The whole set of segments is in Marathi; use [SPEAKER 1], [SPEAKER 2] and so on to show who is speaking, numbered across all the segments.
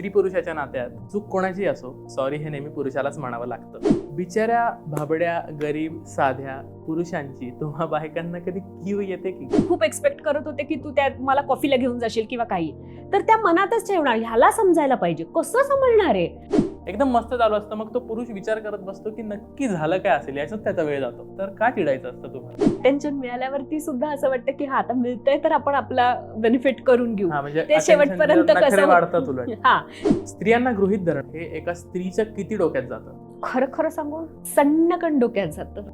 [SPEAKER 1] स्त्री पुरुषाच्या नात्यात चूक कोणाची असो सॉरी हे नेहमी पुरुषालाच म्हणावं लागतं. बिचाऱ्या भाबड्या गरीब साध्या पुरुषांची तुम्हा बायकांना कधी कीव येते की?
[SPEAKER 2] खूप एक्सपेक्ट करत होते की तू त्यात मला कॉफीला घेऊन जाशील किंवा काही. तर त्या मनातच ठेवणार ह्याला समजायला पाहिजे. कसं समजणार आहे?
[SPEAKER 1] एकदम मस्त चालू असतं. मग तो पुरुष विचार करत बसतो की नक्की झालं काय असेल? याच्यात त्याचा वेळ जातो. तर का चिडायचं असतं तुम्हाला?
[SPEAKER 2] टेन्शन मिळाल्यावरती सुद्धा असं वाटतं की हा आता मिळतंय तर आपण आपला बेनिफिट करून घेऊ.
[SPEAKER 1] म्हणजे
[SPEAKER 2] ते शेवटपर्यंत कसं
[SPEAKER 1] वाढतात उलट.
[SPEAKER 2] हा.
[SPEAKER 1] स्त्रियांना गृहित धरण हे एका स्त्रीच्या किती डोक्यात जातं?
[SPEAKER 2] खरं खरं सांगू सन्नकण डोक्यात जातं.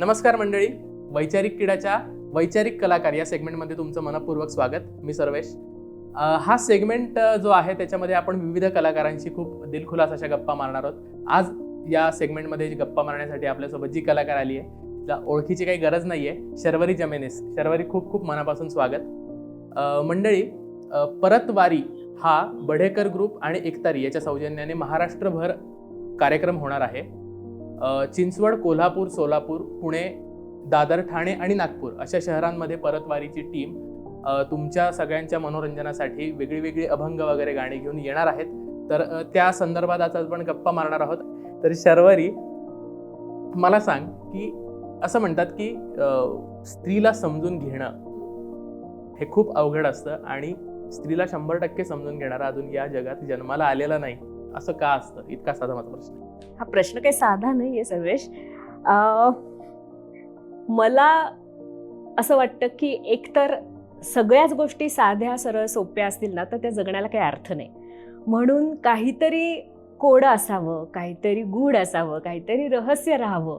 [SPEAKER 1] नमस्कार मंडळी. वैचारिक किडाच्या वैचारिक कलाकार या सेगमेंटमध्ये तुमचं मनपूर्वक स्वागत. मी सर्वेश. हा सेगमेंट जो आहे त्याच्यामध्ये आपण विविध कलाकारांशी खूप दिलखुलास अशा गप्पा मारणार आहोत. आज या सेगमेंटमध्ये जी गप्पा मारण्यासाठी आपल्यासोबत जी कलाकार आली आहे तिला ओळखीची काही गरज नाही आहे शर्वरी जमेनेस. शर्वरी खूप खूप मनापासून स्वागत. मंडळी परतवारी हा बढेकर ग्रुप आणि एकतारी याच्या सौजन्याने महाराष्ट्रभर कार्यक्रम होणार आहे. चिंचवड कोल्हापूर सोलापूर पुणे दादर ठाणे आणि नागपूर अशा शहरांमध्ये परतवारीची टीम तुमच्या सगळ्यांच्या मनोरंजनासाठी वेगळी वेगळी अभंग वगैरे गाणी घेऊन येणार आहेत. तर त्या संदर्भात आज आपण गप्पा मारणार आहोत. तर शर्वरी मला सांग की असं म्हणतात की स्त्रीला समजून घेणं हे खूप अवघड असतं आणि स्त्रीला शंभर टक्के समजून घेणारा अजून या जगात जन्माला आलेला नाही. असं का असतं? इतका साधा माझा प्रश्न
[SPEAKER 2] हा प्रश्न काही साधा नाही आहे सर्वेश मला असं वाटतं की एकतर सगळ्याच गोष्टी साध्या सरळ सोप्या असतील ना तर त्या जगण्याला काही अर्थ नाही. म्हणून काहीतरी कोड असावं काहीतरी गूढ असावं काहीतरी रहस्य राहावं.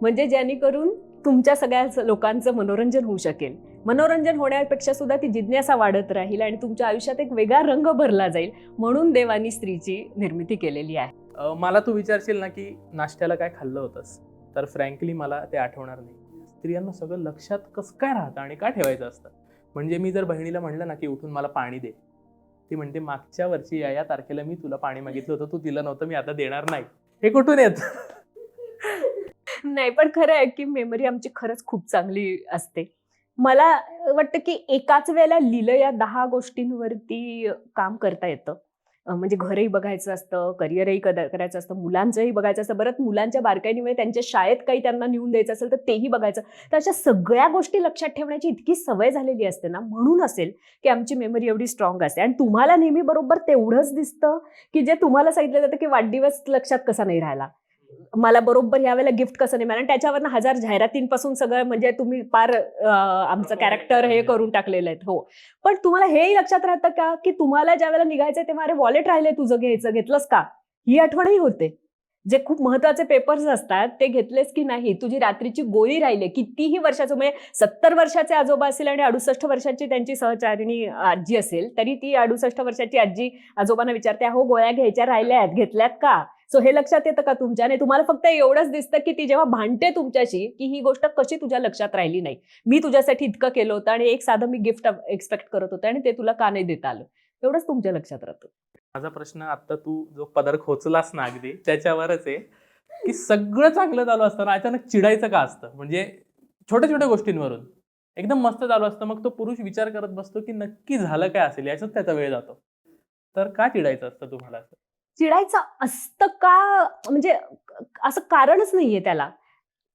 [SPEAKER 2] म्हणजे जेणेकरून तुमच्या सगळ्या लोकांचं मनोरंजन होऊ शकेल. मनोरंजन होण्यापेक्षा सुद्धा ती जिज्ञासा वाढत राहील आणि तुमच्या आयुष्यात एक वेगळा रंग भरला जाईल म्हणून देवानी स्त्रीची निर्मिती केलेली आहे.
[SPEAKER 1] मला तू विचारशील ना की नाश्त्याला काय खाल्लं होतंस? तर फ्रँकली मला ते आठवणार नाही. स्त्रियांना सगळं लक्षात कसं काय राहतं आणि का ठेवायचं असतं? म्हणजे मी जर बहिणीला म्हणलं ना की उठून मला पाणी दे ती म्हणते मागच्या वर्षी या या तारखेला मी तुला पाणी मागितलं होतं तू दिलं नव्हतं मी आता देणार नाही. हे कुठून येतं?
[SPEAKER 2] नाही पण खरं आहे की मेमरी आमची खरंच खूप चांगली असते. मला वाटतं की एकाच वेळेला लिहिलं या दहा गोष्टींवरती काम करता येतं. म्हणजे घरही बघायचं असतं करिअरही करायचं असतं मुलांचंही बघायचं असतं. बरं मुलांच्या बारकाईमुळे त्यांच्या शाळेत काही त्यांना नेऊन द्यायचं असेल तर तेही बघायचं. तर अशा सगळ्या गोष्टी लक्षात ठेवण्याची इतकी सवय झालेली असते ना म्हणून असेल की आमची मेमरी एवढी स्ट्रॉंग असते. आणि तुम्हाला नेहमी बरोबर तेवढंच दिसतं की जे तुम्हाला सांगितलं जातं की वाढदिवस लक्षात कसा नाही राहिला. मला बरोबर यावेळेला गिफ्ट कसं नाही मिळालं आणि त्याच्यावरनं हजार जाहिरातींपासून सगळं म्हणजे तुम्ही फार अं, आमचं कॅरेक्टर हे करून टाकलेलं आहे हो. पण तुम्हाला हेही लक्षात राहतं का की तुम्हाला ज्या वेळेला निघायचंय तेव्हा अरे वॉलेट राहिले तुझं घ्यायचं घेतलंस का? ही आठवणही होते. जे खूप महत्त्वाचे पेपर्स असतात ते घेतलेस की नाही? तुझी रात्रीची गोळी राहिली कितीही वर्षाचं म्हणजे सत्तर वर्षाचे आजोबा असेल आणि अडुसष्ट वर्षाची त्यांची सहचारिणी आजी असेल तरी ती अडुसष्ट वर्षाची आजी आजोबांना विचारते हो गोळ्या घ्यायच्या राहिल्या आहेत घेतल्यात का? सो हे लक्षात येतं का तुमच्या आणि तुम्हाला फक्त एवढंच दिसतं की ती जेव्हा भांडते तुमच्याशी की ही गोष्ट कशी तुझ्या लक्षात राहिली नाही. मी तुझ्यासाठी इतकं केलं होतं आणि एक साधं मी गिफ्ट एक्सपेक्ट करत होते आणि ते तुला का नाही देता आलं? एवढंच तुमच्या लक्षात राहतं.
[SPEAKER 1] माझा प्रश्न आता तू जो पदर खोचलास ना अगदी त्याच्यावरच आहे की सगळं चांगलं चालू असताना अचानक चिडायचं का असतं? म्हणजे छोट्या छोट्या गोष्टींवरून. एकदम मस्त चालू असतं मग तो पुरुष विचार करत बसतो की नक्की झालं काय असेल? याच्यात त्याचा वेळ जातो. तर का चिडायचं असतं तुम्हाला? असं
[SPEAKER 2] चिडायचं असतं का? म्हणजे असं कारणच नाहीये त्याला.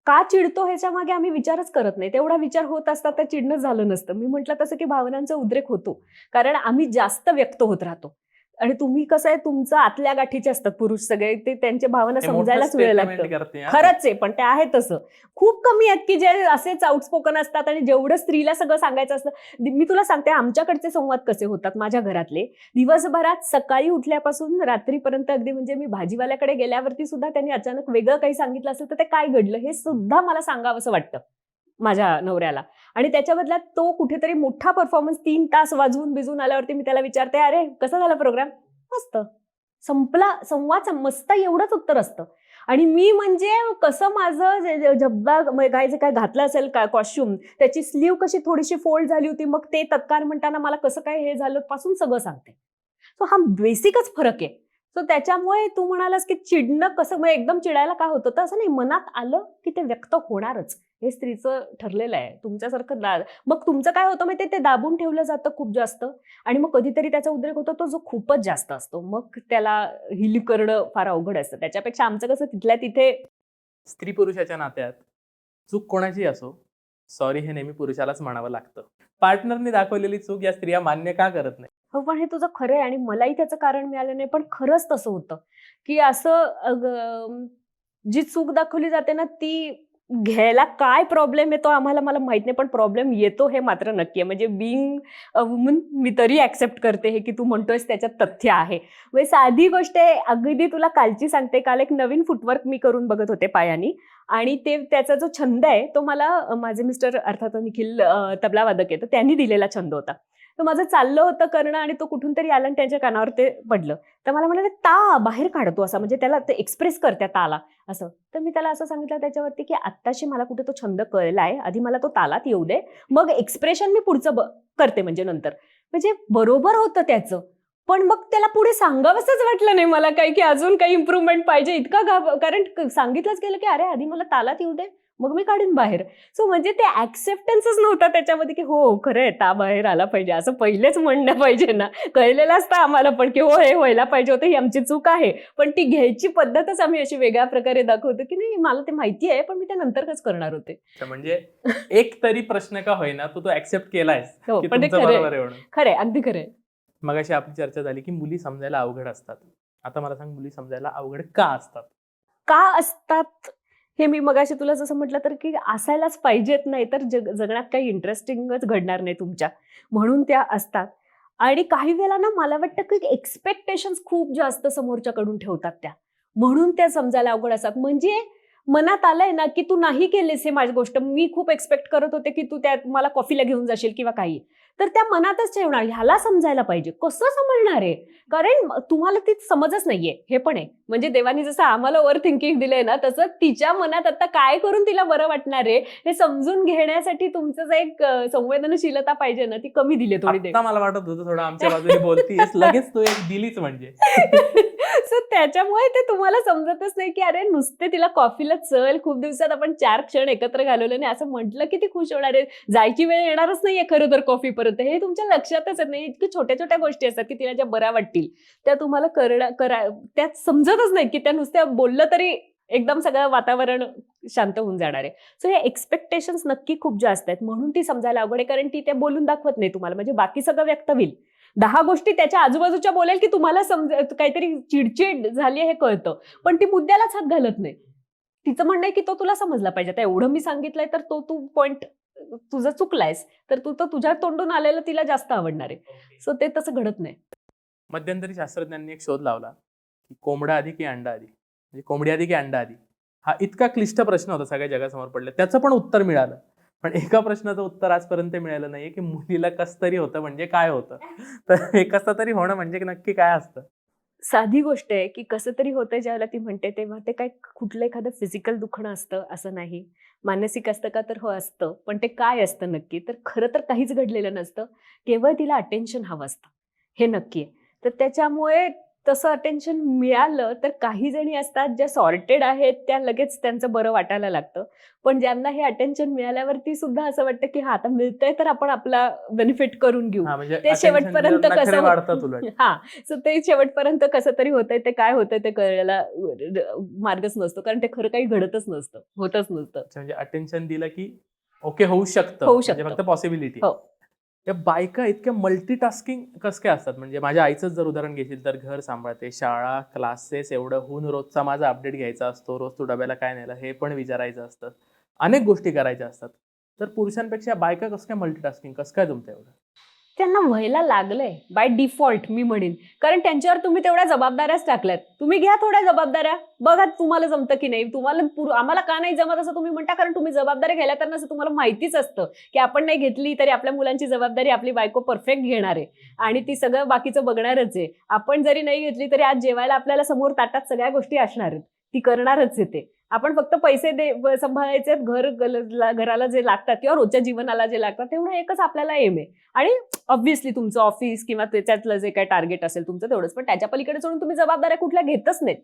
[SPEAKER 2] का चिडतो ह्याच्या मागे आम्ही विचारच करत नाही. तेवढा विचार होत असता तर चिडणं झालं नसतं. मी म्हटलं तसं की भावनांचा उद्रेक होतो. कारण आम्ही जास्त व्यक्त होत राहतो. आणि तुम्ही कसं आहे तुमचं आतल्या गाठीचे असतात पुरुष सगळे ते त्यांच्या भावना समजायलाच वेळ लागतो. खरंच आहे पण ते आहे तसं. खूप कमी आहेत की जे असेच आउटस्पोकन असतात आणि जेवढं स्त्रीला सगळं सांगायचं असतं. मी तुला सांगते आमच्याकडचे संवाद कसे होतात माझ्या घरातले? दिवसभरात सकाळी उठल्यापासून रात्रीपर्यंत अगदी म्हणजे मी भाजीवाल्याकडे गेल्यावरती सुद्धा त्यांनी अचानक वेगळं काही सांगितलं असेल तर ते काय घडलं हे सुद्धा मला सांगावंसं वाटतं. माझ्या नवऱ्याला. आणि त्याच्या बदल्यात तो कुठेतरी मोठा परफॉर्मन्स तीन तास वाजवून बिजून आल्यावरती मी त्याला विचारते अरे कसा झाला प्रोग्राम मस्त. संपला संवाद मस्त एवढंच उत्तर असतं. आणि मी म्हणजे कसं माझं जे- जब्बा काय जे काय घातलं असेल का कॉस्ट्युम त्याची स्लीव कशी थोडीशी फोल्ड झाली होती मग ते तत्कार म्हणताना मला कसं काय हे झालं पासून सगळं सांगते. सो हा बेसिकच फरक आहे. सो त्याच्यामुळे तू म्हणालास की चिडणं कसं म्हणजे एकदम चिडायला काय होतं तर असं नाही मनात आलं की ते व्यक्त होणारच. हे स्त्रीचं ठरलेलं आहे. तुमच्यासारखं दा मग तुमचं काय होतं माहिती ते दाबून ठेवलं जातं खूप जास्त आणि मग कधीतरी त्याचा उद्रेक होतो तो जो खूपच जास्त असतो. मग त्याला हिल करणं फार अवघड असतं. त्याच्यापेक्षा आमचं कसं तिथल्या तिथे
[SPEAKER 1] स्त्री पुरुषाच्या नात्यात चूक कोणाची असो सॉरी हे नेहमी पुरुषालाच म्हणावं लागतं. पार्टनरने दाखवलेली चूक या स्त्रिया मान्य का करत नाही?
[SPEAKER 2] हो पण हे तुझं खरं आहे आणि मलाही त्याचं कारण मिळालं नाही पण खरंच तसं होतं. की असं जी चूक दाखवली जाते ना ती घ्यायला काय प्रॉब्लेम येतो आम्हाला मला माहीत नाही पण प्रॉब्लेम येतो हे मात्र नक्की आहे. म्हणजे बिंग वुमन मी तरी ऍक्सेप्ट करते हे की तू म्हणतोयस त्याच्यात तथ्य आहे. म्हणजे साधी गोष्ट आहे अगदी तुला कालची सांगते काल एक नवीन फुटवर्क मी करून बघत होते पायानी. आणि ते त्याचा जो छंद आहे तो मला माझे मिस्टर अर्थात निखिल तबलावादक आहे तर त्यांनी दिलेला छंद होता. तर माझं चाललं होतं करणं आणि तो कुठून तरी आला आणि त्यांच्या कानावर ते पडलं. तर मला म्हणाले ता बाहेर काढतो असा. म्हणजे त्याला ते एक्सप्रेस करत्या ताला असं. तर मी त्याला असं सांगितलं त्याच्यावरती की आत्ताशी मला कुठे तो छंद कळलाय आधी मला तो तालात येऊ दे मग एक्सप्रेशन मी पुढचं ब- करते म्हणजे नंतर. म्हणजे बरोबर होतं त्याचं. पण मग त्याला पुढे सांगावंसंच वाटलं नाही मला काही की अजून काही इम्प्रूव्हमेंट पाहिजे. इतका घाब कारण सांगितलंच गेलं की अरे आधी मला तालात येऊ दे मग मी काढीन बाहेर. सो म्हणजे ते ऍक्सेप्टन्सच नव्हता त्याच्यामध्ये की हो खरं आहे ता बाहेर आला पाहिजे. असं पहिलेच म्हणणं पाहिजे ना. कळलेलं असतं आम्हाला पण की हो हे व्हायला पाहिजे होतं ही आमची चूक आहे. पण ती घ्यायची पद्धतच आम्ही अशी वेगळ्या प्रकारे दाखवतो की नाही मला ते माहिती आहे पण मी ते नंतर कसं करणार होते.
[SPEAKER 1] म्हणजे एक तरी प्रश्न का होईना तू तो ऍक्सेप्ट केलायस
[SPEAKER 2] हो खरंय अगदी खरंय.
[SPEAKER 1] मगाशी आपली चर्चा झाली की मुली समजायला अवघड असतात. आता मला सांग मुली समजायला अवघड का असतात?
[SPEAKER 2] का असतात? हे मी मगाशी तुला जसं म्हटलं तर की असायलाच पाहिजेत नाही तर जग जगण्यात काही इंटरेस्टिंगच घडणार नाही तुमच्या. म्हणून त्या असतात. आणि काही वेळेला ना मला वाटतं की एक्सपेक्टेशन्स खूप जास्त समोरच्याकडून ठेवतात त्या. म्हणून त्या समजायला अवघड असतात. म्हणजे मनात आलंय ना की तू नाही केलीस हे माझी गोष्ट. मी खूप एक्सपेक्ट करत होते की तू त्या मला कॉफीला घेऊन जाशील किंवा काही. तर त्या मनातच ठेवणार ह्याला समजायला पाहिजे. कसं समजणार आहे कारण तुम्हाला ती समजच नाहीये. हे पण आहे. म्हणजे देवानी जसं आम्हाला ओव्हर थिंकिंग दिलंय ना तसं तिच्या मनात आता काय करून तिला बरं वाटणार आहे हे समजून घेण्यासाठी तुमचं जे एक संवेदनशीलता पाहिजे ना ती कमी दिली थोडी
[SPEAKER 1] मला वाटत होतं थोडं आमच्या बाजूने बोलतीस लगेच तू एक दिलीच म्हणजे.
[SPEAKER 2] सो त्याच्यामुळे ते तुम्हाला समजतच नाही की अरे नुसते तिला कॉफीला चल खूप दिवसात आपण चार क्षण एकत्र घालवले नाही असं म्हटलं की ती खुश होणार आहे. जायची वेळ येणारच नाहीये खरं तर कॉफी वापरत हे तुमच्या लक्षातच येत नाही. इतकी छोट्या छोट्या गोष्टी असतात की तिला ज्या बऱ्या वाटतील त्या तुम्हाला करणं करा त्या समजतच नाही की त्या नुसत्या बोललं तरी एकदम सगळं वातावरण शांत होऊन जाणार आहे. सो हे एक्सपेक्टेशन्स नक्की खूप जास्त आहेत. म्हणून ती समजायला अवघड आहे कारण ती ते बोलून दाखवत नाही तुम्हाला. म्हणजे बाकी सगळं व्यक्त होईल. दहा गोष्टी त्याच्या आजूबाजूच्या बोलेल की तुम्हाला समज काहीतरी चिडचिड झाली हे कळतं. पण ती मुद्द्यालाच हात घालत नाही. तिचं म्हणणं आहे की तो तुला समजला पाहिजे. आता एवढं मी सांगितलंय तर तो तू पॉइंट तुझं चुकलायस तर तू तर तुझ्या तोंडून आलेलं तिला जास्त आवडणार आहे. सो ते तसं घडत नाही.
[SPEAKER 1] मध्यंतरी शास्त्रज्ञांनी एक शोध लावला की कोंबडा आधी की अंडा आधी? म्हणजे कोंबडी आधी की अंडा आधी? हा इतका क्लिष्ट प्रश्न होता सगळ्या जगासमोर पडला. त्याचं पण उत्तर मिळालं. पण एका प्रश्नाचं उत्तर आजपर्यंत मिळालं नाहीये की मुलीला कस तरी होतं म्हणजे काय होतं? तर हे कसं तरी होणं म्हणजे नक्की काय असतं?
[SPEAKER 2] साधी गोष्ट आहे की कसं तरी होतंय ज्यावेळेला ती म्हणते तेव्हा ते काय कुठलं एखादं फिजिकल दुखणं असतं असं नाही. मानसिक असतं का तर हो असतं पण ते काय असतं नक्की? तर खरं तर काहीच घडलेलं नसतं. केवळ तिला अटेन्शन हवं असतं. हे नक्की आहे. तर त्याच्यामुळे तसं अटेन्शन मिळालं तर काही जणी असतात ज्या सॉर्टेड आहेत त्या लगेच त्यांचं बरं वाटायला लागतं. पण ज्यांना हे अटेन्शन मिळाल्यावरती सुद्धा असं वाटतं की हा आता मिळतंय तर आपण आपला बेनिफिट करून घेऊ.
[SPEAKER 1] हा म्हणजे
[SPEAKER 2] ते शेवटपर्यंत कसं होत-
[SPEAKER 1] उलट
[SPEAKER 2] हा सो ते शेवटपर्यंत कसं तरी होतंय ते काय होतंय ते कळायला मार्गच नसतो. कारण ते खरं काही घडतच नसतं होतच नसतं.
[SPEAKER 1] म्हणजे अटेन्शन दिलं की ओके होऊ शकतं.
[SPEAKER 2] होऊ
[SPEAKER 1] म्हणजे
[SPEAKER 2] शकतं.
[SPEAKER 1] फक्त पॉसिबिलिटी
[SPEAKER 2] हो.
[SPEAKER 1] या बायका इतक्या मल्टीटास्किंग कस काय असतात? म्हणजे माझ्या आईचंच जर उदाहरण घेशील तर घर सांभाळते शाळा क्लासेस एवढं होऊन रोजचा माझा अपडेट घ्यायचा असतो. रोज तू डब्याला काय नेलं हे पण विचारायचं असतं. अनेक गोष्टी करायच्या असतात. तर पुरुषांपेक्षा बायका कसं काय मल्टीटास्किंग कसं काय तुमचं एवढं?
[SPEAKER 2] त्यांना व्हायला लागलंय बाय डिफॉल्ट मी म्हणेन. कारण त्यांच्यावर तुम्ही तेवढ्या जबाबदाऱ्याच टाकल्यात. तुम्ही घ्या थोड्या जबाबदाऱ्या. बघा तुम्हाला जमतं की नाही. तुम्हाला आम्हाला का नाही जमत असं तुम्ही म्हणता? कारण तुम्ही जबाबदारी घ्यायला तर नसं तुम्हाला माहितीच असतं की आपण नाही घेतली तरी आपल्या मुलांची जबाबदारी आपली बायको परफेक्ट घेणार आहे. आणि ती सगळं बाकीचं बघणारच आहे. आपण जरी नाही घेतली तरी आज जेवायला आपल्याला समोर ताटात सगळ्या गोष्टी असणार आहेत. ती करणारच आहे ते. आपण फक्त पैसे दे सांभाळायचे घर घराला जे लागतात किंवा रोजच्या जीवनाला जे लागतात तेवढं एकच आपल्याला एम आहे. आणि ऑब्व्हियसली तुमचं ऑफिस किंवा त्याच्यातलं जे काही टार्गेट असेल तुमचं तेवढंच पण त्याच्या पलीकडे सोडून तुम्ही जबाबदाऱ्या कुठल्या घेतच नाहीत.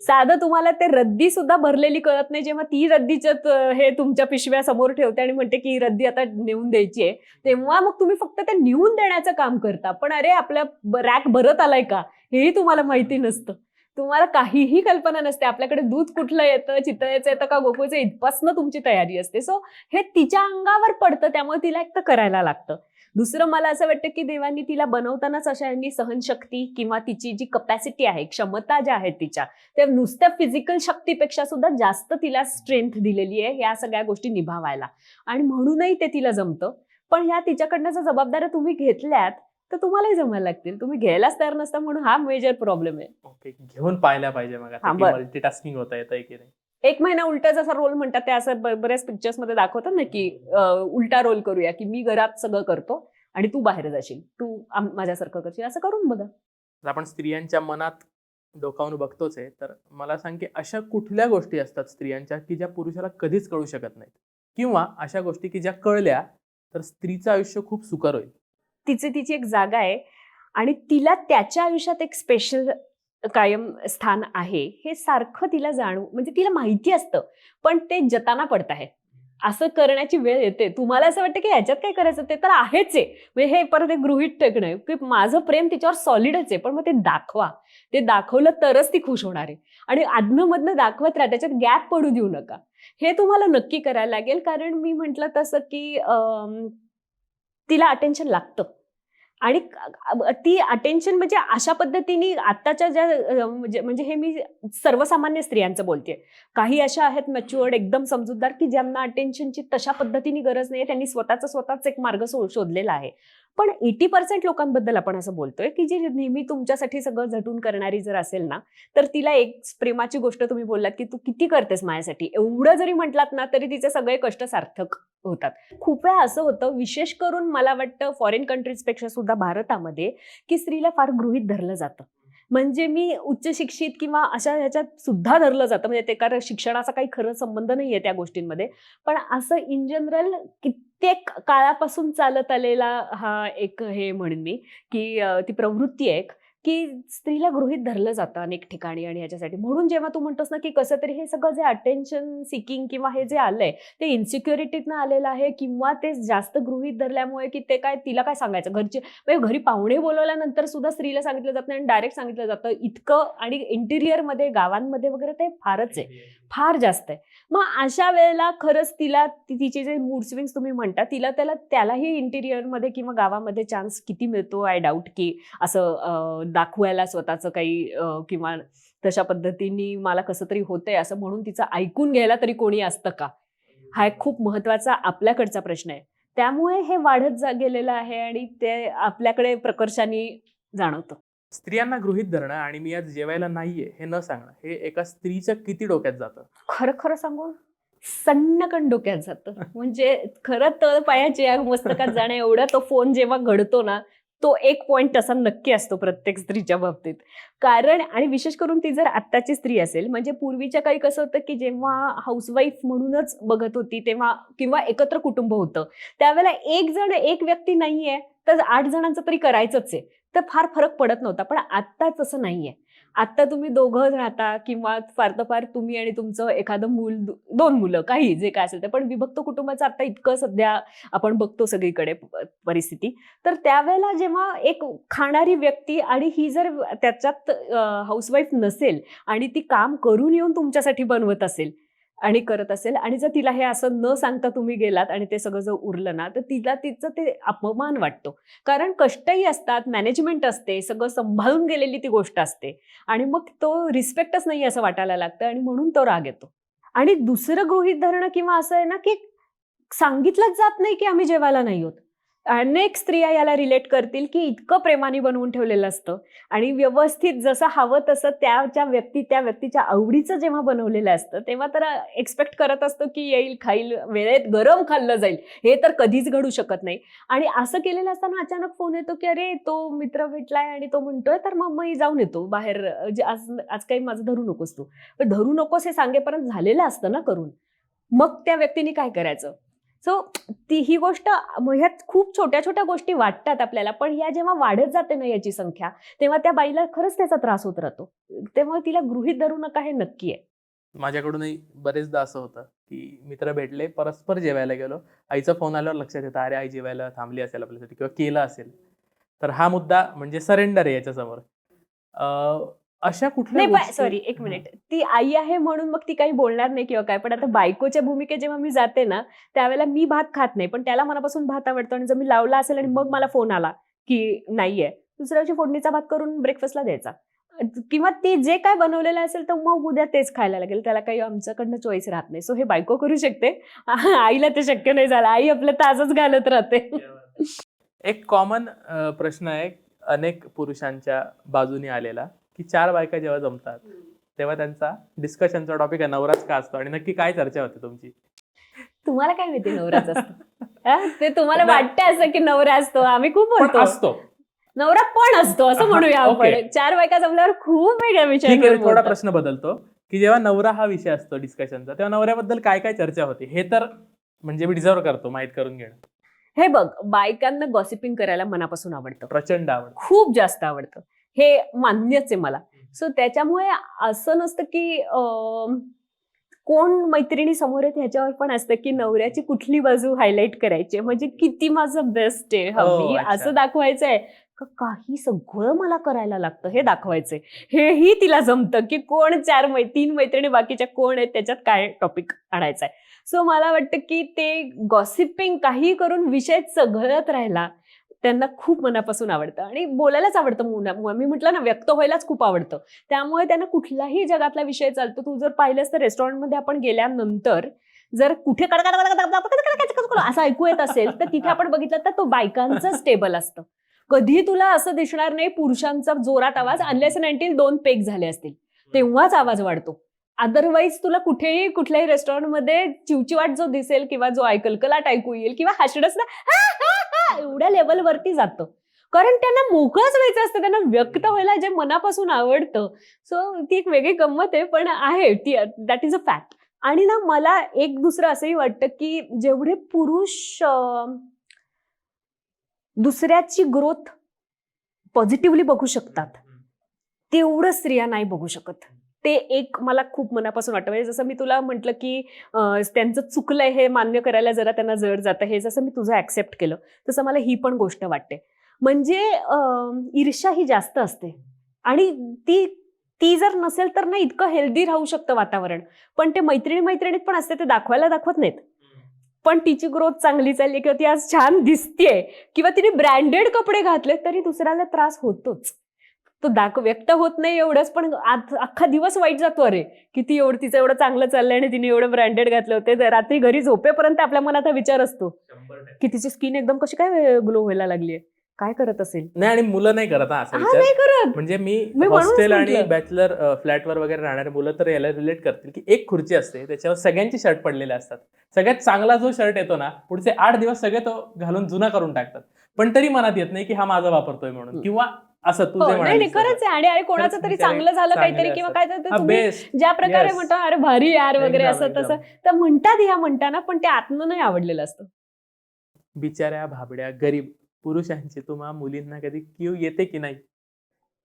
[SPEAKER 2] साधं तुम्हाला ते रद्दी सुद्धा भरलेली कळत नाही जेव्हा ती रद्दीच्या हे तुमच्या पिशव्या समोर ठेवते आणि म्हणते की रद्दी आता नेऊन द्यायची आहे तेव्हा मग तुम्ही फक्त ते नेऊन देण्याचं काम करता. पण अरे आपल्या रॅक भरत आलाय का? हेही तुम्हाला माहिती नसतं. तुम्हाला काहीही कल्पना नसते. आपल्याकडे दूध कुठलं येतं चितळेचं येतं का गोकुळचं इथपासनं तुमची तयारी असते. सो हे तिच्या अंगावर पडतं त्यामुळे तिला एक तर करायला लागतं. दुसरं मला असं वाटतं की देवांनी तिला बनवतानाच अशा यांनी सहनशक्ती किंवा तिची जी कपॅसिटी आहे क्षमता ज्या आहेत तिच्या त्या नुसत्या फिजिकल शक्तीपेक्षा सुद्धा जास्त तिला स्ट्रेंथ दिलेली आहे या सगळ्या गोष्टी निभावायला. आणि म्हणूनही ते तिला जमतं. पण ह्या तिच्याकडनं जर जबाबदाऱ्या तुम्ही घेतल्यात तर तुम्हालाही जमायला लागतील. तुम्ही घ्यायलाच तयार नसता म्हणून हा मेजर प्रॉब्लेम आहे.
[SPEAKER 1] ओके घेऊन पाहायला पाहिजे मग
[SPEAKER 2] हा, बरं.
[SPEAKER 1] मल्टीटास्किंग होता येतं की नाही.
[SPEAKER 2] एक महिना उलटा जसा रोल म्हणतात ते असं ब- बऱ्याच पिक्चर्समध्ये दाखवतात ना की अं, उलटा रोल करूया की मी घरात सगळं करतो आणि तू बाहेर जाशील. तू आम- माझ्यासारखं करशील. असं करून बघा.
[SPEAKER 1] तर आपण स्त्रियांच्या मनात डोकावून बघतोच आहे तर मला सांग की अशा कुठल्या गोष्टी असतात स्त्रियांच्या की ज्या पुरुषाला कधीच कळू शकत नाहीत? किंवा अशा गोष्टी की ज्या कळल्या तर स्त्रीचं आयुष्य खूप सुकर होईल.
[SPEAKER 2] तिची तिची एक जागा आहे. आणि तिला त्याच्या आयुष्यात एक स्पेशल कायम स्थान आहे. हे सारखं तिला जाणू म्हणजे तिला माहिती असतं पण ते जताना पडत आहे. असं करण्याची वेळ येते. तुम्हाला असं वाटतं की ह्याच्यात काय करायचं? ते तर आहेच आहे. म्हणजे हे परत एक गृहित टेकणं की माझं प्रेम तिच्यावर सॉलिडच आहे पण मग ते दाखवा. ते दाखवलं तरच ती खुश होणार आहे. आणि आधनमधनं दाखवत राहा त्याच्यात गॅप पडू देऊ नका. हे तुम्हाला नक्की करायला लागेल. कारण मी म्हटलं तसं की तिला अटेन्शन लागतं. आणि ती अटेन्शन म्हणजे अशा पद्धतीने आत्ताच्या ज्या म्हणजे हे मी सर्वसामान्य स्त्रियांचं बोलते काही अशा आहेत मॅच्युअर्ड एकदम समजूतदार की ज्यांना अटेन्शनची तशा पद्धतीने गरज नाही त्यांनी स्वतःचा स्वतःच एक मार्ग शोधलेला आहे. पण एटी पर्सेंट लोकांबद्दल आपण असं बोलतोय की जी नेहमी तुमच्यासाठी सगळं झटून करणारी जर असेल ना तर तिला एक प्रेमाची गोष्ट तुम्ही बोललात की तू किती करतेस माझ्यासाठी? एवढं जरी म्हटलात ना तरी तिचे सगळे कष्ट सार्थक होतात. खूप वेळा असं होतं विशेष करून मला वाटतं फॉरेन कंट्रीजपेक्षा सुद्धा भारतामध्ये की स्त्रीला फार गृहीत धरलं जातं. म्हणजे मी उच्च शिक्षित किंवा अशा ह्याच्यात सुद्धा धरलं जातं. म्हणजे ते कारण शिक्षणाचा काही खरं संबंध नाही आहे त्या गोष्टींमध्ये. पण असं इन जनरल कित्येक काळापासून चालत आलेला हा एक हे म्हणेन मी की ती प्रवृत्ती आहे एक. की स्त्रीला गृहित धरलं जातं अनेक ठिकाणी आणि याच्यासाठी. म्हणून जेव्हा तू म्हणतोस ना की कसं तरी हे सगळं जे अटेन्शन सिकिंग किंवा हे जे आलंय ते इन्सिक्युरिटीतनं आलेलं आहे किंवा ते जास्त गृहित धरल्यामुळे की ते काय तिला काय सांगायचं? घरचे म्हणजे घरी पाहुणे बोलवल्यानंतर सुद्धा स्त्रीला सांगितलं जात नाही आणि डायरेक्ट सांगितलं जातं. इतकं आणि इंटिरियरमध्ये गावांमध्ये वगैरे ते फारच आहे. फार जास्त आहे. मग अशा वेळेला खरंच तिला तिचे जे मूड स्विंग्स तुम्ही म्हणता तिला त्याला त्यालाही इंटिरियरमध्ये किंवा गावामध्ये चान्स किती मिळतो? आय डाऊट की असं दाखवायला स्वतःचं काही किंवा तशा पद्धतीने मला कसं तरी होतंय असं म्हणून तिचं ऐकून घ्यायला तरी कोणी असतं का? हा एक खूप महत्त्वाचा आपल्याकडचा प्रश्न आहे. त्यामुळे हे वाढत जा गेलेलं आहे आणि ते आपल्याकडे प्रकर्षाने जाणवतं.
[SPEAKER 1] स्त्रियांना गृहित धरणं आणि मी आज जेवायला नाहीये हे न सांगणं हे एका स्त्रीच्या किती डोक्यात जातं?
[SPEAKER 2] खरं खरं सांगू? सन्नकण डोक्यात जातं. म्हणजे खरं तळ पायाचे या मस्तकात जाणं एवढा तो फोन जेव्हा घडतो ना तो एक पॉइंट असा नक्की असतो प्रत्येक स्त्रीच्या बाबतीत. कारण आणि विशेष करून ती जर आत्ताची स्त्री असेल म्हणजे पूर्वीच्या काही कसं होतं की जेव्हा हाऊसवाईफ म्हणूनच बघत होती तेव्हा किंवा एकत्र कुटुंब होतं. त्यावेळेला एक जण एक व्यक्ती नाहीये तर आठ जणांचं तरी करायचंच आहे. तर फार फरक पडत नव्हता पण आत्ता तसं नाहीये. आत्ता तुम्ही दोघं राहता किंवा फार तर फार तुम्ही आणि तुमचं एखादं मूल दोन मुलं काही जे काय असेल ते पण विभक्त कुटुंबाचं आता इतकं सध्या आपण बघतो सगळीकडे परिस्थिती. तर त्यावेळेला जेव्हा एक खाणारी व्यक्ती आणि ही जर त्याच्यात हाऊसवाईफ नसेल आणि ती काम करून येऊन तुमच्यासाठी बनवत असेल आणि करत असेल. आणि जर तिला हे असं न सांगता तुम्ही गेलात आणि ते सगळं जर उरलं ना तर तिला तिचं ते अपमान वाटतो. कारण कष्टही असतात मॅनेजमेंट असते सगळं सांभाळून गेलेली ती गोष्ट असते. आणि मग तो रिस्पेक्टच नाही असं वाटायला लागतं आणि म्हणून तो राग येतो. आणि दुसरं गृहित धरणं किंवा असं आहे ना की सांगितलंच जात नाही की आम्ही जेवायला नाही होत. अनेक स्त्रिया याला रिलेट करतील की इतकं प्रेमाने बनवून ठेवलेलं असतं. आणि व्यवस्थित जसं हवं तसं त्याच्या व्यक्ती त्या व्यक्तीच्या आवडीचं जेव्हा बनवलेलं असतं तेव्हा तर एक्सपेक्ट करत असतो की येईल खाईल वेळेत गरम खाल्लं जाईल. हे तर कधीच घडू शकत नाही. आणि असं केलेलं असताना अचानक फोन येतो की अरे तो मित्र भेटलाय आणि तो म्हणतोय तर मग मी जाऊन येतो बाहेर. जे आज आज काही माझं धरू नकोस तू. पण धरू नकोस हे सांगेपर्यंत झालेलं असतं ना करून. मग त्या व्यक्तीने काय करायचं? सो ती ही गोष्ट ह्यात खूप छोट्या छोट्या गोष्टी वाटतात आपल्याला पण ह्या जेव्हा वाढत जाते ना याची संख्या तेव्हा त्या बाईला खरंच त्याचा त्रास होत राहतो. तेव्हा तिला गृहित धरू नका हे नक्की आहे.
[SPEAKER 1] माझ्याकडूनही बरेचदा असं होतं की मित्र भेटले परस्पर जेवायला गेलो आईचा फोन आल्यावर लक्षात येतं अरे आई जेवायला थांबली असेल आपल्यासाठी किंवा केलं असेल. तर हा मुद्दा म्हणजे सरेंडर आहे याच्यासमोर. अशा कुठल्या
[SPEAKER 2] सॉरी एक मिनिट ती आई आहे म्हणून मग ती काही बोलणार नाही किंवा काय. पण आता बायकोच्या भूमिकेत जेव्हा मी जाते ना त्यावेळेला मी भात खात नाही. पण त्याला मनापासून भात आवडतो आणि जर मी लावला असेल आणि मग मला फोन आला की नाहीये दुसऱ्या दिवशी फोडणीचा भात करून ब्रेकफास्टला द्यायचा. किंवा ते जे काय बनवलेलं असेल तर मग उद्या तेच खायला लागेल. त्याला काही आमच्याकडनं चॉईस राहत नाही. सो हे बायको करू शकते. आईला ते शक्य नाही झालं. आई आपलं ताजच घालत राहते.
[SPEAKER 1] एक कॉमन प्रश्न आहे. अनेक पुरुषांच्या बाजूने आलेला. की चार बायका जेव्हा जमतात तेव्हा त्यांचा डिस्कशनचा टॉपिक आहे नवराच का असतो? आणि नक्की काय चर्चा होते तुमची?
[SPEAKER 2] तुम्हाला काय माहिती नवराच असतो? ते तुम्हाला. वाटतं असं की नवरा असतो आम्ही खूप म्हणतो
[SPEAKER 1] असतो.
[SPEAKER 2] नवरा पण असतो असं म्हणूया आपण. चार बायका जमल्यावर खूप विषयावर
[SPEAKER 1] मी थोडा. प्रश्न बदलतो की जेव्हा नवरा हा विषय असतो डिस्कशनचा तेव्हा नवऱ्याबद्दल काय काय चर्चा होते? हे तर म्हणजे मी डिझर्व करतो माहीत करून घेणं.
[SPEAKER 2] हे बघ बायकांना गॉसिपिंग करायला मनापासून आवडतं.
[SPEAKER 1] प्रचंड आवड
[SPEAKER 2] खूप जास्त आवडतं. हे मान्यच आहे मला. सो त्याच्यामुळे असं नसतं की कोण मैत्रिणी समोर आहेत ह्याच्यावर पण असतं की नवऱ्याची कुठली बाजू हायलाईट करायची. म्हणजे किती माझं बेस्ट आहे. हवी
[SPEAKER 1] अच्छा.
[SPEAKER 2] असं दाखवायचं आहे. का काही सगळं मला करायला लागतं हे दाखवायचंय. हेही तिला जमतं की कोण चार मै तीन मैत्रिणी बाकीच्या कोण आहेत त्याच्यात काय टॉपिक आणायचा आहे. सो मला वाटतं की ते गॉसिपिंग काही करून विषय चघळत राहिला त्यांना खूप मनापासून आवडतं. आणि बोलायलाच आवडतं मुना- मी म्हटलं ना व्यक्त व्हायलाच खूप आवडतं. त्यामुळे त्यांना कुठलाही जगातला विषय चालतो तू जर पाहिलंस तर रेस्टॉरंटमध्ये आपण गेल्यानंतर जर कुठे असं ऐकू येत असेल तर तिथे आपण बघितलं तर तो बायकांचंच टेबल असतं. कधी तुला असं दिसणार नाही पुरुषांचा जोरात आवाज अनलेस अँटील दोन पेक झाले असतील. तेव्हाच आवाज वाढतो. अदरवाईज तुला कुठेही कुठल्याही रेस्टॉरंटमध्ये चिवचिवाट जो दिसेल किंवा जो ऐकलकलाट ऐकू येईल किंवा हसडच ना एवढ्या लेवलवरती जातं. कारण त्यांना मोकळंच व्हायचं असतं त्यांना व्यक्त व्हायला जे मनापासून आवडतं. सो ती एक वेगळी गंमत आहे पण आहे ती दॅट इज अ फॅक्ट आणि ना मला एक दुसरं असंही वाटतं की जेवढे पुरुष दुसऱ्याची ग्रोथ पॉझिटिव्हली बघू शकतात तेवढं स्त्रिया नाही बघू शकत. ते एक मला खूप मनापासून वाटतं. म्हणजे जसं मी तुला म्हटलं की त्यांचं चुकलंय हे मान्य करायला जरा त्यांना जड जातं हे जसं मी तुझं ऍक्सेप्ट केलं तसं मला ही पण गोष्ट वाटते. म्हणजे ईर्ष्या ही जास्त असते. आणि ती ती जर नसेल तर ना इतकं हेल्दी राहू शकतं वातावरण. पण ते मैत्रिणी मैत्रिणीत पण असते ते दाखवायला दाखवत नाहीत. पण तिची ग्रोथ चांगली चालली किंवा ती आज छान दिसतेय किंवा तिने ब्रँडेड कपडे घातले तरी दुसऱ्याला त्रास होतोच. तो दाख व्यक्त होत नाही एवढंच पण अख्खा दिवस वाईट जातो अरे. की ती एवढं तिचं एवढं चांगलं चाललंय आणि तिने एवढं ब्रँडेड घातलं होते. तर रात्री घरी झोपेपर्यंत आपल्या मनात हा विचार असतो. की तिची स्किन एकदम कशी काय ग्लो व्हायला लागली काय करत असेल?
[SPEAKER 1] नाही आणि मुलं नाही करत असा विचार. म्हणजे मी हॉस्टेल आणि. बॅचलर फ्लॅटवर वगैरे राहणारे मुलं तर याला रिलेट करतील की एक खुर्ची असते त्याच्यावर सगळ्यांचे शर्ट पडलेले असतात. सगळ्यात चांगला जो शर्ट येतो ना पुढचे आठ दिवस सगळे तो घालून जुना करून टाकतात. पण तरी मनात येत नाही की हा माझा वापरतोय म्हणून. किंवा असं तू
[SPEAKER 2] हो, नाही खरंच आहे. आणि अरे कोणाचं तरी
[SPEAKER 1] बिचारे
[SPEAKER 2] चांगलं झालं काहीतरी किंवा. काय तर ज्या प्रकारे. म्हणता अरे भारी यार वगैरे असं. तसं तर म्हणतात ह्या म्हणताना पण ते आतनं नाही आवडलेलं असतं.
[SPEAKER 1] बिचाऱ्या भाबड्या गरीब पुरुषांची तुम्हा मुलींना कधी क्यू येते की नाही?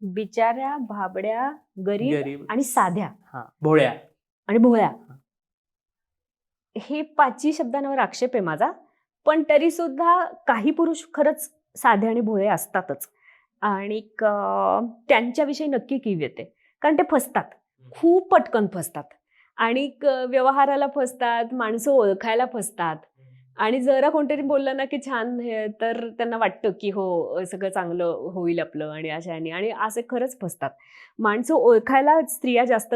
[SPEAKER 2] बिचाऱ्या भाबड्या गरीब
[SPEAKER 1] गरीब.
[SPEAKER 2] आणि साध्या.
[SPEAKER 1] हा भोळ्या.
[SPEAKER 2] आणि भोळ्या. हे. पाचही शब्दांवर आक्षेप आहे माझा पण तरी सुद्धा काही पुरुष खरंच साधे आणि भोळे असतातच. आणि त्यांच्याविषयी नक्की कीव येते. कारण ते फसतात. खूप पटकन फसतात. आणि व्यवहाराला फसतात माणसं ओळखायला फसतात. आणि जरा कोणतरी बोललं ना की छान हे तर त्यांना वाटतं की हो सगळं चांगलं होईल आपलं आणि अशाने आणि असे खरंच फसतात. माणसं ओळखायला स्त्रिया जास्त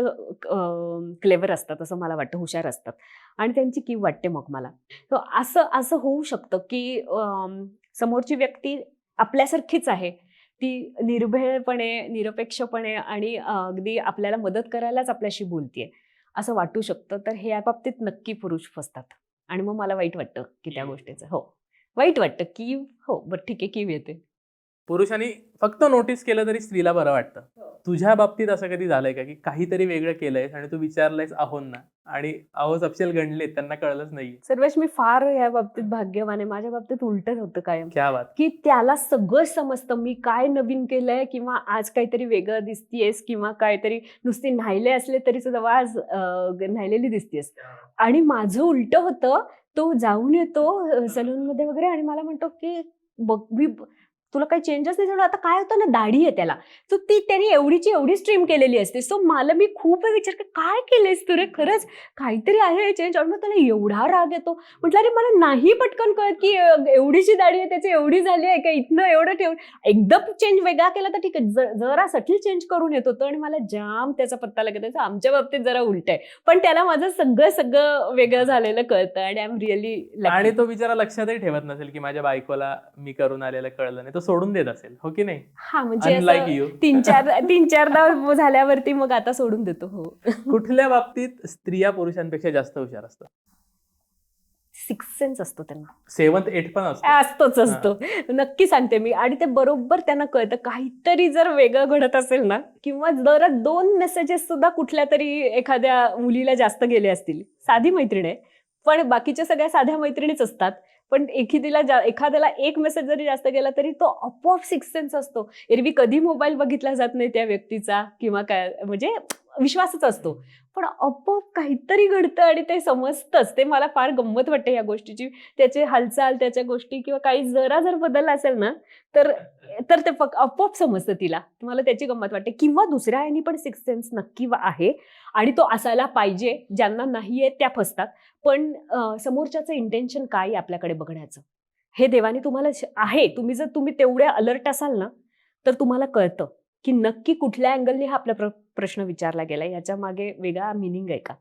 [SPEAKER 2] क्लेवर असतात असं मला वाटतं. हुशार असतात. आणि त्यांची कीव वाटते मग मला. तो असं असं होऊ शकतं की समोरची व्यक्ती आपल्यासारखीच आहे. ती निर्भयपणे निरपेक्षपणे आणि अगदी आपल्याला मदत करायलाच आपल्याशी बोलतीये. असं वाटू शकतं. तर हे या बाबतीत नक्की पुरुष फसतात. आणि मग मला वाईट वाटतं की त्या गोष्टीचं. हो. वाईट वाटतं की हो बरं ठीक आहे की येते.
[SPEAKER 1] पुरुषांनी फक्त नोटीस केलं तरी स्त्रीला बरं वाटतं. तुझ्या बाबतीत असं कधी झालंय का? की काहीतरी वेगळं केलंयस आणि तू विचारलंयस अहोंना आणि अहो तपशील गणलेत त्यांना कळलंच नाही
[SPEAKER 2] सर्वेश मी फार या बाबतीत भाग्यवान आहे. माझ्या बाबतीत उलटच होतं कायम.
[SPEAKER 1] क्या बात.
[SPEAKER 2] की त्याला सगळं समजतं. मी काय नवीन केलंय किंवा आज काहीतरी वेगळं दिसतीयस किंवा काहीतरी नुसते न्हायले असले तरी सुद्धा आज न्हायलेली दिसतीयस. आणि माझं उलट होतं तो जाऊन येतो सलून मध्ये वगैरे आणि मला म्हणतो की बघ मी तुला काही चेंजेस नाही झालं? आता काय होतं ना दाढी आहे त्याला. सो ती त्याने एवढीची एवढी स्ट्रीम केलेली असते. सो मला मी खूप विचार केला, काय केलंयस तू रे? खरंच काहीतरी आहे चेंज आणि मग त्याला एवढा राग येतो. म्हटलं अरे मला नाही पटकन कळत की एवढीची दाढी आहे त्याची एवढी झाली आहे का? इथनं एवढं ठेवून एकदम चेंज वेगळा केला तर ठीक आहे. ज- जरा सटल चेंज करून येत होतं आणि मला जाम त्याचा पत्ता लागत आहे. आमच्या बाबतीत जरा उलट आहे. पण त्याला माझं सगळं सगळं वेगळं झालेलं कळतं आणि आय एम रिअली
[SPEAKER 1] आणि तो बिचारा लक्षातही ठेवत नसेल की माझ्या बायकोला मी करून आलेलं कळलं नाही. तो सोडून देत असेल हो की नाही?
[SPEAKER 2] हा म्हणजे असं तीन चार तीन चारदा झाल्यावरती मग आता सोडून देतो हो.
[SPEAKER 1] कुठल्या बाबतीत स्त्रिया पुरुषांपेक्षा जास्त हुशार असतात?
[SPEAKER 2] सिक्स सेन्स असतो त्यांना.
[SPEAKER 1] सेवन्थ एट पण असतो.
[SPEAKER 2] असतोच असतो. नक्की सांगते मी. आणि ते बरोबर त्यांना कळतं. काहीतरी जर वेगळं घडत असेल ना किंवा जर दोन मेसेजेस सुद्धा कुठल्या तरी एखाद्या मुलीला जास्त गेले असतील. साधी मैत्रीण आहे. पण बाकीच्या सगळ्या साध्या मैत्रिणीच असतात. पण एखादीला जा एखाद्याला एक मेसेज जरी जास्त गेला तरी तो आपोआप सिक्स सेन्स असतो. एरवी कधी मोबाईल बघितला जात नाही त्या व्यक्तीचा? किंवा काय? म्हणजे विश्वासच असतो. पण आपोआप काहीतरी घडतं आणि ते समजतंच. ते मला फार गंमत वाटते या गोष्टीची. त्याचे हालचाल त्याच्या गोष्टी किंवा काही जरा जर बदल असेल ना तर तर ते फक्त आपोआप समजतं तिला. मला त्याची गंमत वाटते. किंवा दुसऱ्या यांनी पण सिक्स सेन्स नक्की आहे. आणि तो असायला पाहिजे. ज्यांना नाहीये त्या फसतात. पण समोरच्याचं इंटेन्शन काय आहे आपल्याकडे बघण्याचं? हे देवाने तुम्हाला आहे. तुम्ही जर तुम्ही तेवढे अलर्ट असाल ना तर तुम्हाला कळतं की नक्की कुठल्या अँगलने हा आपला प्र- प्रश्न विचारला गेला याच्या मागे वेगळा मिनिंग आहे का?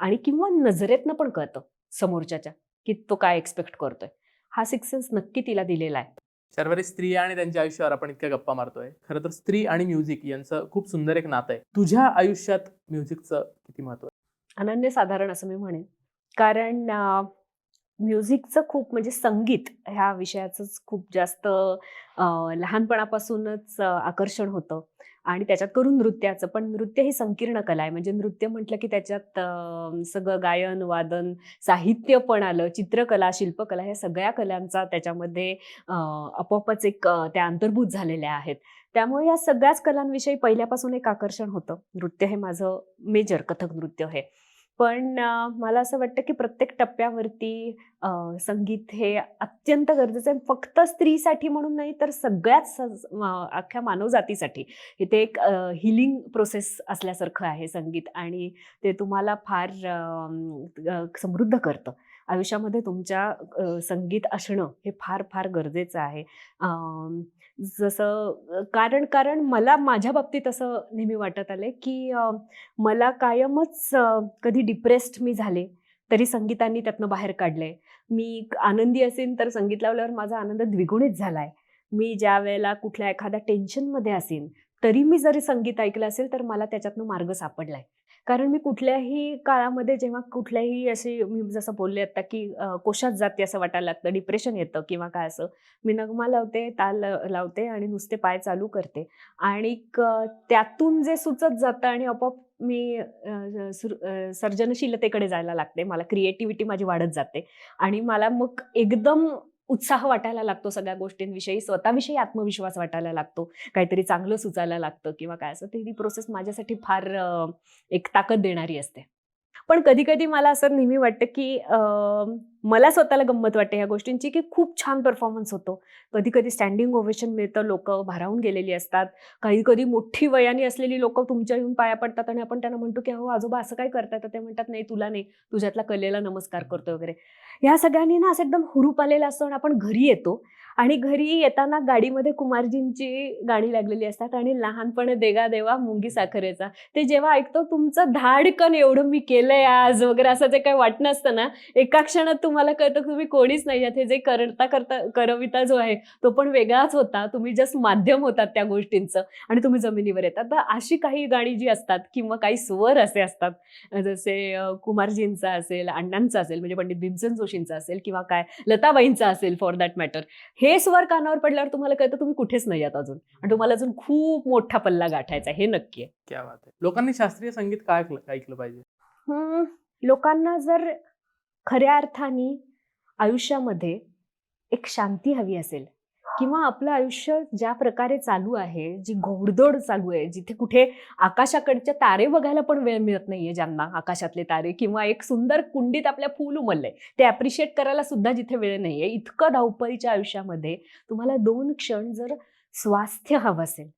[SPEAKER 2] आणि किंवा नजरेतनं पण कळतं समोरच्याच्या की तो काय एक्सपेक्ट करतोय. हा सिक्स सेन्स नक्की तिला दिलेला आहे.
[SPEAKER 1] शर्वरी स्त्रिया आणि त्यांच्या आयुष्यावर आपण इतक्या गप्पा मारतोय. खरं तर स्त्री आणि म्युझिक यांचं खूप सुंदर एक नातं आहे. तुझ्या आयुष्यात म्युझिकचं किती महत्त्व आहे?
[SPEAKER 2] अनन्यसाधारण असं मी म्हणेन. कारण म्युझिकचं खूप म्हणजे संगीत ह्या विषयाचंच खूप जास्त लहानपणापासूनच आकर्षण होतं. आणि त्याच्यात करून नृत्याचं. पण नृत्य ही संकीर्ण कला आहे. म्हणजे नृत्य म्हटलं की त्याच्यात सगळं गायन वादन साहित्य पण आलं. चित्रकला शिल्पकला ह्या सगळ्या कलांचा त्याच्यामध्ये आपोआपच एक त्या अंतर्भूत झालेल्या आहेत. त्यामुळे या सगळ्याच कलांविषयी पहिल्यापासून एक आकर्षण होतं. नृत्य हे माझं मेजर कथक नृत्य हे पण मला असं वाटतं की प्रत्येक टप्प्यावरती संगीत हे अत्यंत गरजेचं आहे. फक्त स्त्रीसाठी म्हणून नाही तर सगळ्याच अख्ख्या मानवजातीसाठी. इथे एक हिलिंग प्रोसेस असल्यासारखं आहे संगीत आणि ते तुम्हाला फार समृद्ध करतं. आयुष्यामध्ये तुमच्या संगीत असणं हे फार फार गरजेचं आहे. जसं कारण कारण मला माझ्या बाबतीत असं नेहमी वाटत आलं की मला कायमच कधी डिप्रेस्ड मी झाले तरी संगीतांनी त्यातनं बाहेर काढलंय. मी आनंदी असेन तर संगीत लावल्यावर माझा आनंद द्विगुणित झालाय. मी ज्या वेळेला कुठल्या एखाद्या टेन्शनमध्ये असेन तरी मी जरी संगीत ऐकलं असेल तर मला त्याच्यातनं मार्ग सापडलाय. कारण मी कुठल्याही काळामध्ये जेव्हा कुठल्याही अशी मी जसं बोलले आता की कोशात जाते असं वाटायला लागतं डिप्रेशन येतं किंवा काय असं मी नगमा लावते ताल लावते आणि नुसते पाय चालू करते. आणि त्यातून जे सुचत जातं आणि आपोआप मी सर्जनशीलतेकडे जायला लागते. मला क्रिएटिव्हिटी माझी वाढत जाते. आणि मला मग एकदम उत्साह वाटायला लागतो सगळ्या गोष्टींविषयी स्वतःविषयी आत्मविश्वास वाटायला लागतो. काहीतरी चांगलं सुचायला लागतं किंवा काय असं. ती प्रोसेस माझ्यासाठी फार एक ताकद देणारी असते. पण कधी कधी मला असं नेहमी वाटतं की मला स्वतःला गंमत वाटते ह्या गोष्टींची की खूप छान परफॉर्मन्स होतो. कधी कधी स्टँडिंग ओव्हेशन मिळतं लोक भारावून गेलेली असतात. काही कधी मोठी वयाने असलेली लोक तुमच्या येऊन पाया पडतात आणि आपण त्यांना म्हणतो की हो आजोबा असं काय करताय तर ते म्हणतात नाही तुला नाही. तुझ्यातला कलेला नमस्कार करतो वगैरे. ह्या सगळ्यांनी ना असं एकदम हुरूप आलेलं असतं आणि आपण घरी येतो. आणि घरी येताना गाडीमध्ये कुमारजींची गाणी लागलेली असतात आणि लहानपणे देगा देवा मुंगी साखरेचा. ते जेव्हा ऐकतो तुमचं धाडकन एवढं मी केलंय आज वगैरे असं जे काही वाटणं असतं ना एका क्षणात तुम्हाला कळतं तुम्ही कोणीच नाही आहात हे जे करता करता करविता जो आहे तो पण वेगळाच होता. तुम्ही जस्ट माध्यम होतात त्या गोष्टींचं आणि तुम्ही जमिनीवर येतात. तर अशी काही गाणी जी असतात किंवा काही स्वर असे असतात जसे कुमारजींचा असेल अण्णांचा असेल म्हणजे पंडित भीमसेन जोशींचा असेल किंवा काय लताबाईंचा असेल फॉर दॅट मॅटर हे स्वर कानावर पडल्यावर तुम्हाला कळतं तुम्ही कुठेच नाही आहात अजून. आणि तुम्हाला अजून खूप मोठा पल्ला गाठायचा आहे. हे नक्की आहे.
[SPEAKER 1] क्या बात आहे. लोकांनी शास्त्रीय संगीत काय ऐकलं ऐकलं पाहिजे?
[SPEAKER 2] हम्म, लोकांना जर खऱ्या अर्थाने आयुष्यामध्ये एक शांती हवी असेल किंवा आपलं आयुष्य ज्या प्रकारे चालू आहे जी घोडदोड चालू आहे जिथे कुठे आकाशाकडच्या तारे बघायला पण वेळ मिळत नाहीये ज्यांना आकाशातले तारे किंवा एक सुंदर कुंडीत आपल्या फूल उमललंय ते अप्रिशिएट करायला सुद्धा जिथे वेळ नाहीये. इतकं धावपळीच्या आयुष्यामध्ये तुम्हाला दोन क्षण जर स्वास्थ्य हवं असेल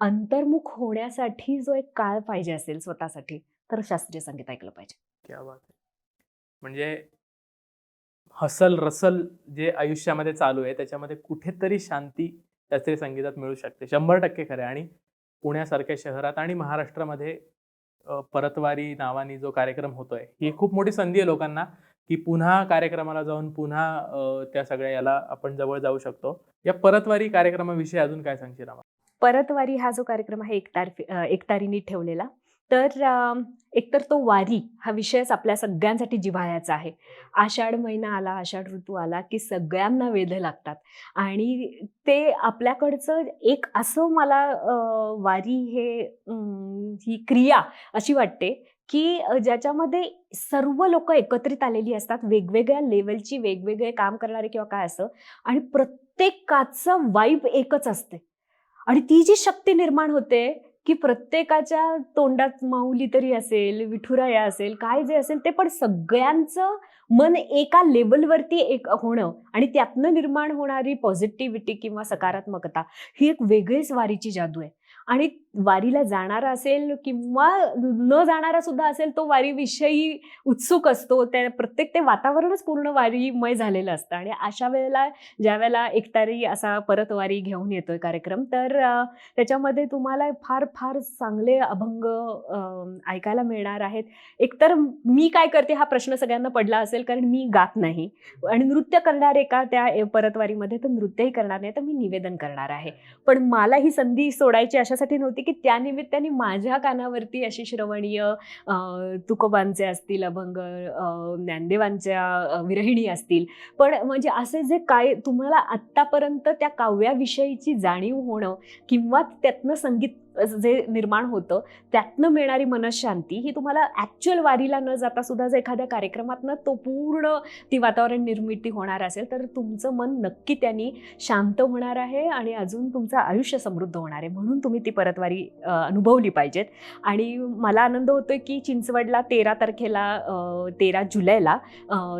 [SPEAKER 2] अंतर्मुख होण्यासाठी जो एक काळ पाहिजे असेल स्वतःसाठी तर शास्त्रीय संगीत ऐकलं पाहिजे.
[SPEAKER 1] क्या बात म्हणजे हसल रसल जे आयुष्यामध्ये चालू आहे त्याच्यामध्ये कुठेतरी शांती शास्त्रीय संगीतात मिळू शकते. शंभर टक्के खरं आणि पुण्यासारख्या शहरात आणि महाराष्ट्रामध्ये परतवारी नावाने जो कार्यक्रम होतोय ही खूप मोठी संधी आहे लोकांना की पुन्हा कार्यक्रमाला जाऊन पुन्हा त्या सगळ्या याला आपण जवळ जाऊ शकतो. या परतवारी कार्यक्रमाविषयी अजून काय सांगशील आम्हाला
[SPEAKER 2] परतवारी हा जो कार्यक्रम आहे एकतार एकतारीने ठेवलेला तर एकतर तो वारी हा विषयच आपल्या सगळ्यांसाठी जिव्हाळ्याचा आहे. आषाढ महिना आला आषाढ ऋतू आला की सगळ्यांना वेध लागतात. आणि ते आपल्याकडचं एक असं मला वारी हे ही क्रिया अशी वाटते की ज्याच्यामध्ये सर्व लोक एकत्रित आलेली असतात. वेगवेगळ्या लेवलची वेगवेगळे काम करणारे किंवा काय असं आणि प्रत्येकाचं वाईब एकच असते. आणि ती जी शक्ती निर्माण होते की प्रत्येकाच्या तोंडात माऊली तरी असेल विठुराया असेल काय जे असेल ते पण सगळ्यांचं मन एका लेवलवरती एक होणं आणि त्यातनं निर्माण होणारी पॉझिटिव्हिटी किंवा सकारात्मकता ही एक वेगळीच वारीची जादू आहे. आणि वारीला जाणारा असेल किंवा न जाणारा सुद्धा असेल तो वारीविषयी उत्सुक असतो. त्या प्रत्येक ते वातावरणच पूर्ण वारीमय झालेलं असतं. आणि अशा वेळेला ज्या वेळेला एकतारी असा परत वारी घेऊन येतोय कार्यक्रम तर त्याच्यामध्ये तुम्हाला फार फार चांगले अभंग ऐकायला मिळणार आहेत. एकतर मी काय करते हा प्रश्न सगळ्यांना पडला असेल कारण मी गात नाही. आणि नृत्य करणारे का त्या परतवारीमध्ये तर नृत्यही करणार नाही तर मी निवेदन करणार आहे. पण मला ही संधी सोडायची अशा अशासाठी नव्हती की त्या निमित्ताने माझ्या कानावरती अशी श्रवणीय तुकोबांचे असतील अभंग ज्ञानदेवांच्या विरहिणी असतील. पण म्हणजे असे जे काय तुम्हाला आत्तापर्यंत त्या काव्याविषयीची जाणीव होणं किंवा त्यातनं संगीत जे निर्माण होतं त्यातनं मिळणारी मनशांती ही तुम्हाला ॲक्च्युअल वारीला न जाता सुद्धा जर एखाद्या कार्यक्रमातनं तो पूर्ण ती वातावरण निर्मिती होणार असेल तर तुमचं मन नक्की त्यांनी शांत होणार आहे आणि अजून तुमचं आयुष्य समृद्ध होणार आहे म्हणून तुम्ही ती परतवारी अनुभवली पाहिजेत. आणि मला आनंद होतोय की चिंचवडला तेरा तारखेला तेरा जुलैला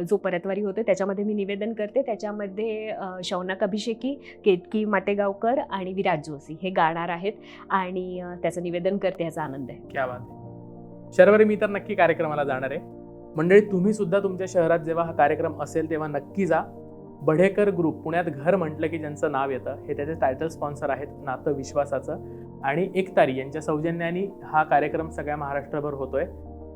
[SPEAKER 2] जो परतवारी होतो त्याच्यामध्ये मी निवेदन करते. त्याच्यामध्ये शौनक अभिषेकी केतकी माटेगावकर आणि विराट जोशी हे गाणार आहेत. आणि मी त्याचं निवेदन करते याचा आनंद आहे.
[SPEAKER 1] क्या बात आहे. शर्वरी मी तर नक्की कार्यक्रमाला जाणार आहे. मंडळी तुम्ही सुद्धा तुमच्या शहरात जेव्हा हा कार्यक्रम असेल तेव्हा नक्की जा. बढेकर ग्रुप पुण्यात घर म्हटलं की ज्यांचं नाव येतं हे त्याचे टायटल स्पॉन्सर आहेत नातं विश्वासाचं. आणि एकतारी यांच्या सौजन्याने हा कार्यक्रम सगळ्या महाराष्ट्रभर होतोय.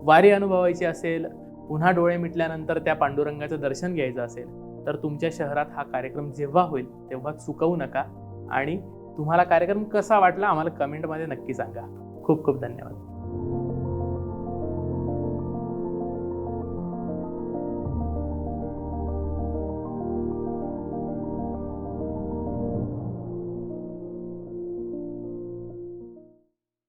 [SPEAKER 1] वारी अनुभवायची असेल पुन्हा डोळे मिटल्यानंतर त्या पांडुरंगाचं दर्शन घ्यायचं असेल तर तुमच्या शहरात हा कार्यक्रम जेव्हा होईल तेव्हा चुकवू नका. आणि तुम्हाला कार्यक्रम कसा वाटला आम्हाला कमेंटमध्ये नक्की सांगा. खूप खूप धन्यवाद.